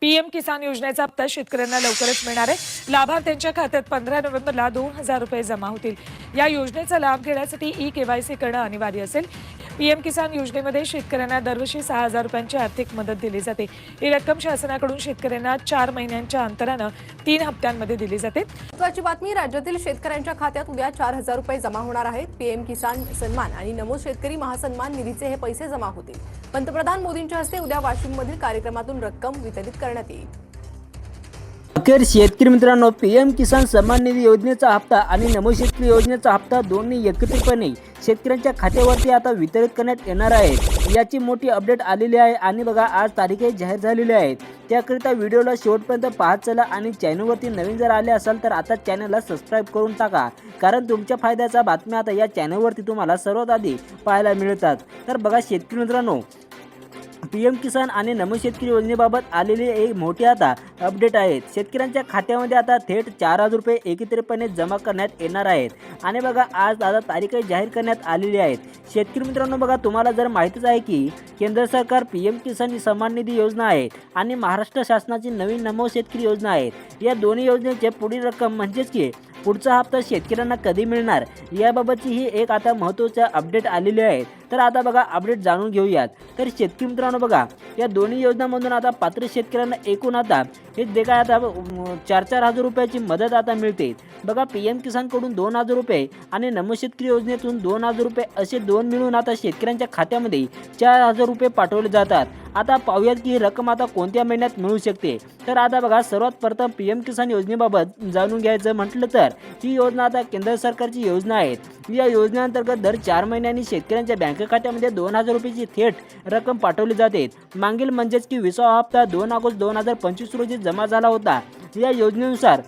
PM किसान योजनेचा हप्ता शेतकऱ्यांना लवकरच मिळणार आहे. लाभार्थ्यांच्या खात्यात पंधरा नोव्हेंबरला दोन हजार रुपये जमा होतील. या योजनेचा लाभ घेण्यासाठी ई केवायसी करणं अनिवार्य असेल. पीएम किसान योजनेमध्ये शेतकऱ्यांना दरवर्षी सहा हजार रुपयांची आर्थिक मदत दिली जाते. ही रक्कम शासनाकडून शेतकऱ्यांना चार महिन्यांच्या अंतरानं तीन हप्त्यांमध्ये दिली जाते. महत्वाची बातमी राज्यातील शेतकऱ्यांच्या खात्यात उद्या चार हजार रुपये जमा होणार आहेत. पीएम किसान सन्मान आणि नमो शेतकरी महासन्मान निधीचे हे पैसे जमा होतील. पंतप्रधान मोदींच्या हस्ते उद्या वाशिममधील कार्यक्रमातून रक्कम वितरित करण्यात येईल. अखेर शेतकरी मित्रांनो पी एम किसान सन्मान निधी योजनेचा हप्ता आणि नमो शेतकरी योजनेचा हप्ता दोन्ही एकत्रितपणे शेतकऱ्यांच्या खात्यावरती आता वितरित करण्यात येणार आहे. याची मोठी अपडेट आलेली आहे आणि बघा आज तारीखही जाहीर झालेली आहेत त्याकरिता व्हिडिओला शेवटपर्यंत पाहत चला आणि चॅनलवरती नवीन जर आले असाल तर आता चॅनलला सबस्क्राईब करून टाका. कारण तुमच्या फायद्याचा बातम्या आता या चॅनलवरती तुम्हाला सर्वात आधी पाहायला मिळतात. तर बघा शेतकरी मित्रांनो पी एम किसान आणि नमो शेतकरी योजनेबाबत आलेली एक मोठी आता अपडेट आहेत शेतकऱ्यांच्या खात्यामध्ये आता थेट चार हजार रुपये एकत्रितपणे जमा करण्यात येणार आहेत. आणि बघा आज आता तारीखही जाहीर करण्यात आलेली आहेत शेतकरी मित्रांनो बघा तुम्हाला जर माहितीच आहे की केंद्र सरकार पी एम किसान सन्मान निधी योजना आहे आणि महाराष्ट्र शासनाची नवीन नमो शेतकरी योजना आहे. या दोन्ही योजनेचे पुढील रक्कम म्हणजेच की पुढचा हप्ता शेतकऱ्यांना कधी मिळणार याबाबतची ही एक आता महत्त्वाचं अपडेट आलेली आहे. तर आता बघा अपडेट जाणून घेऊयात. तर शेतकरी मित्रांनो बघा या दोन्ही योजनांमधून आता पात्र शेतकऱ्यांना एकूण आता हे जे काय आता चार चार हजार रुपयाची मदत आता मिळते. बघा पी एम किसानकडून दोन हजार रुपये आणि नमो शेतकरी योजनेतून दोन हजार रुपये असे दोन मिळून आता शेतकऱ्यांच्या खात्यामध्ये चार हजार रुपये पाठवले जातात. आता पाहूयात की ही रक्कम आता कोणत्या महिन्यात मिळू शकते? तर आता बघा सर्वात प्रथम पी एम किसान योजनेबाबत जाणून घ्यायचं म्हटलं तर ही योजना आता केंद्र सरकारची योजना आहे. या योजनेअंतर्गत दर चार महिन्यांनी शेतकऱ्यांच्या बँक खात्यामध्ये दोन हजार रुपयाची थेट रक्कम पाठवली जाते. मागील म्हणजेच की विसावा हप्ता दोन ऑगस्ट दोन हजार पंचवीस रोजी जमा झाला होता. या योजनेनुसार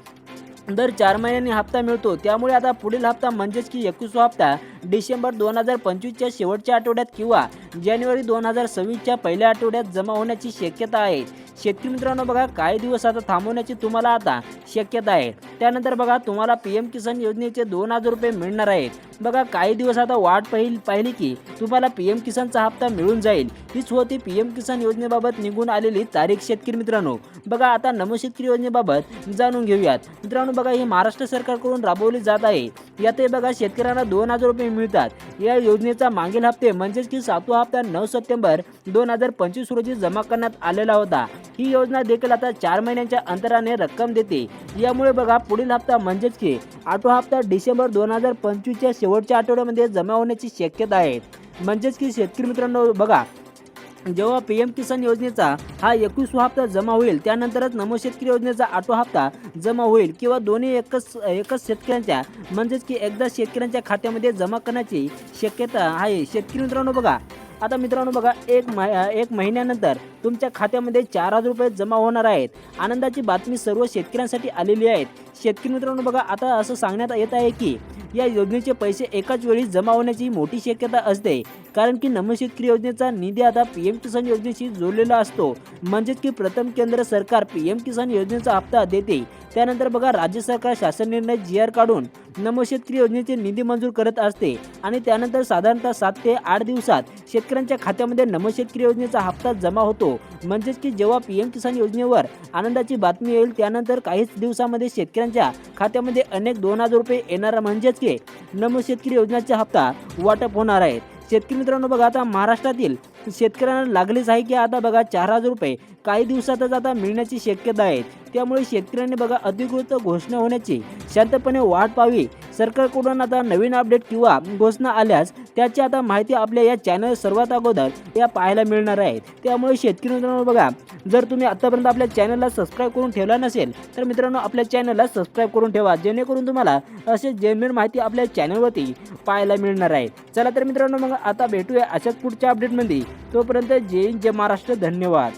दर चार महिन्यांनी हप्ता मिळतो. त्यामुळे आता पुढील हप्ता म्हणजेच की एकवीसवा हप्ता डिसेंबर दोन हजार पंचवीसच्या शेवटच्या आठवड्यात किंवा जानेवारी दोन हजार सव्वीसच्या पहिल्या आठवड्यात जमा होण्याची शक्यता आहे. शेतकरी मित्रांनो बघा काही दिवस आता थांबवण्याची तुम्हाला आता शक्यता आहे. त्यानंतर बघा तुम्हाला पी एम किसान योजनेचे दोन हजार रुपये मिळणार आहेत. बघा काही दिवस आता वाट पाहिली पाहिली की तुम्हाला पी एम किसानचा हप्ता मिळून जाईल. हीच होती पी एम किसान योजनेबाबत निघून आलेली तारीख शेतकरी मित्रांनो. बघा आता नमो शेतकरी योजनेबाबत जाणून घेऊयात. मित्रांनो बघा ही महाराष्ट्र सरकारकडून राबवली जात आहे. यातही बघा शेतकऱ्यांना दोन हजार रुपये मिळतात. या योजनेचा मागील हप्ते म्हणजेच की सातवा हप्ता नऊ सप्टेंबर दोन हजार पंचवीस रोजी जमा करण्यात आलेला होता. ही योजना देखील आता चार महिन्यांच्या अंतराने रक्कम देते. यामुळे बघा पुढील हप्ता म्हणजेच की आठवा हप्ता डिसेंबर दोन हजार पंचवीसच्या शेवटच्या आठवड्यामध्ये जमा होण्याची शक्यता आहे. म्हणजेच की शेतकरी मित्रांनो बघा जेव्हा पी एम किसान योजनेचा हा एकवीसवा हप्ता जमा होईल त्यानंतरच नमो शेतकरी योजनेचा आठवा हप्ता जमा होईल किंवा दोन्ही एकच एकच शेतकऱ्यांच्या म्हणजेच की एकदा शेतकऱ्यांच्या खात्यामध्ये जमा करण्याची शक्यता आहे. शेतकरी मित्रांनो बघा आता मित्रांनो बघा एक मह एक महिन्यानंतर तुमच्या खात्यामध्ये चार हजार रुपये जमा होणार आहेत. आनंदाची बातमी सर्व शेतकऱ्यांसाठी आलेली आहेत. शेतकरी मित्रांनो बघा आता असं सांगण्यात येत आहे की या योजनेचे पैसे एकाच वेळी जमा होण्याची मोठी शक्यता असते. कारण की नम शेतकरी योजनेचा निधी आता पी एम किसान योजनेशी जोडलेला असतो. म्हणजेच की प्रथम केंद्र सरकार पी एम किसान योजनेचा हप्ता देते. त्यानंतर बघा राज्य सरकार शासन निर्णय जी आर काढून नमशेतकरी योजनेचे निधी मंजूर करत असते आणि त्यानंतर साधारणतः सात ते आठ दिवसात शेतकऱ्यांच्या खात्यामध्ये नमशेतकरी योजनेचा हप्ता जमा होतो. म्हणजेच की जेव्हा पी एम किसान योजनेवर आनंदाची बातमी येईल त्यानंतर काहीच दिवसामध्ये शेतकऱ्यांच्या खात्यामध्ये अनेक दोन हजार रुपये येणार. म्हणजेच की नमशेतकरी योजनेचा हप्ता वाटप होणार आहे. शेतकरी मित्रांनो बघा आता महाराष्ट्रातील शेतकऱ्यांना लागलेच आहे की आता बघा चार हजार रुपये. काही दिवसातच आता मिळण्याची शक्यता आहे. त्यामुळे शेतकऱ्यांनी बघा अधिकृत घोषणा होण्याची शांतपणे वाट पाहावी. सरकारकडून आता नवीन अपडेट किंवा घोषणा आल्यास त्याची आता माहिती आपल्या या चॅनल सर्वात अगोदर या पाहायला मिळणार आहे. त्यामुळे शेतकरी मित्रांनो बघा जर तुम्ही आतापर्यंत आपल्या चॅनलला सबस्क्राईब करून ठेवला नसेल तर मित्रांनो आपल्या चॅनलला सबस्क्राईब करून ठेवा. जेणेकरून तुम्हाला असे जेन्युइन माहिती आपल्या चॅनलवरती पाहायला मिळणार आहे. चला तर मित्रांनो मग आता भेटूया अशाच पुढच्या अपडेटमध्ये तोपर्यंत जय हिंद जय महाराष्ट्र. धन्यवाद.